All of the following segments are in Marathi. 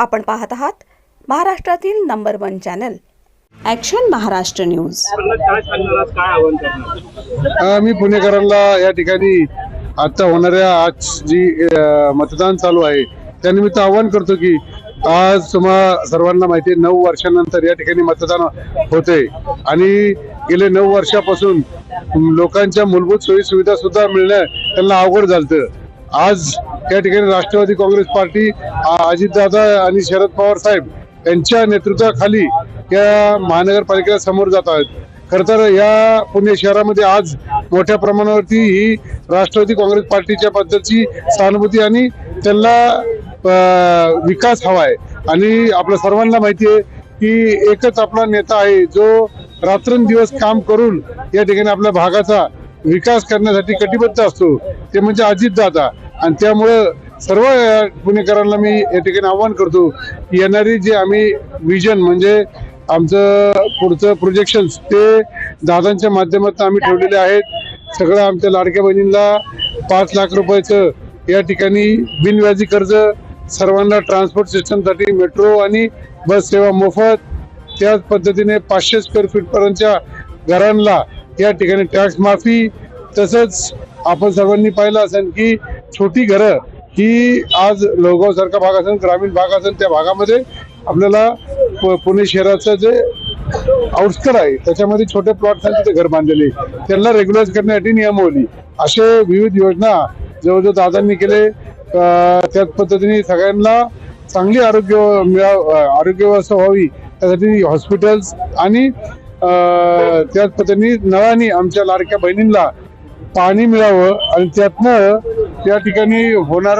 आपण पाहत आहात महाराष्ट्रातील number one channel. Action Maharashtra news. मी पुणेकरांना या ठिकाणी आता होणाऱ्या आज जी मतदान चालू आहे त्यानिमित्त आवाहन करतो की आज तुम्हा सर्वांना माहिती आहे नऊ वर्षानंतर या ठिकाणी मतदान होते. आणि गेले नऊ वर्षापासून लोकांच्या मूलभूत सोयी सुविधा सुद्धा मिळणं त्यांना अवघड झालं आज या ठिकाणी राष्ट्रवादी काँग्रेस पार्टी अजितदादा आणि शरद पवार साहेब यांच्या नेतृत्वाखाली या महानगरपालिकेला समोर जात आहेत. खर तर या पुणे शहरामध्ये आज मोठ्या प्रमाणावरती ही राष्ट्रवादी काँग्रेस पार्टीच्या बद्दलची सहानुभूती आणि त्यांना विकास हवा आहे. आणि आपल्या सर्वांना माहिती आहे की एकच आपला नेता आहे जो रात्रंदिवस काम करून या ठिकाणी आपल्या भागाचा विकास करण्यासाठी कटिबद्ध असतो. ते म्हणजे अजितदादा. आणि त्यामुळं सर्व पुणेकरांना मी या ठिकाणी आव्हान करतो की येणारी जे आम्ही विजन म्हणजे आमचं पुढचं प्रोजेक्शन ते दादांच्या माध्यमातून आम्ही ठेवलेले आहेत. सगळं आमच्या लाडक्या बहिणींना पाच लाख रुपयाचं या ठिकाणी बिनव्याजी कर्ज सर्वांना ट्रान्सपोर्ट सिस्टमसाठी मेट्रो आणि बस सेवा मोफत. त्याच पद्धतीने पाचशे स्क्वेअर फीटपर्यंतच्या घरांना या ठिकाणी टॅक्स माफी तसंच आपण सर्वांनी पाहिलं असेल की छोटी घरं ही आज लोगाव सारखा भाग असेल ग्रामीण भाग असेल त्या भागामध्ये आपल्याला पुणे शहराचं जे आउटस्कर आहे त्याच्यामध्ये छोटे प्लॉट तिथे घर बांधलेले त्यांना रेग्युलाइज करण्यासाठी नियमावली. असे विविध योजना जवळजवळ दादांनी केले. त्याच पद्धतीने सगळ्यांना चांगली आरोग्य मिळाव आरोग्य व्यवस्था व्हावी त्यासाठी हॉस्पिटल्स आणि त्याच पद्धतीने नळाने आमच्या लाडक्या बहिणींना पाणी मिळावं आणि त्यातनं त्या ठिकाणी होणार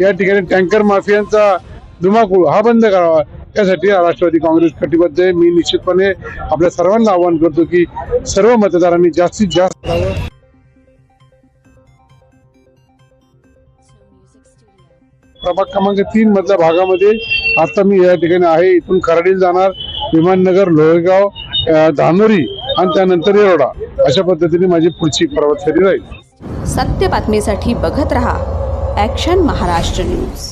या ठिकाणी टँकर माफियांचा धुमाकूळ हा बंद करावा. त्यासाठी राष्ट्रवादी काँग्रेस कटिबद्ध आहे. मी निश्चितपणे आपल्या सर्वांना आवाहन करतो की सर्व मतदारांनी जास्तीत जास्त करावं. प्रभाग क्रमांक तीन मधल्या भागामध्ये आता मी या ठिकाणी आहे. इथून खराडीला जाणार. विमाननगर लोहेगाव धानोरी आणि त्यानंतर येरवडा अशा पद्धतीने माझी पुढची प्रवास फेरी राहील. सत्य बातमीसाठी बघत रहा ॲक्शन महाराष्ट्र न्यूज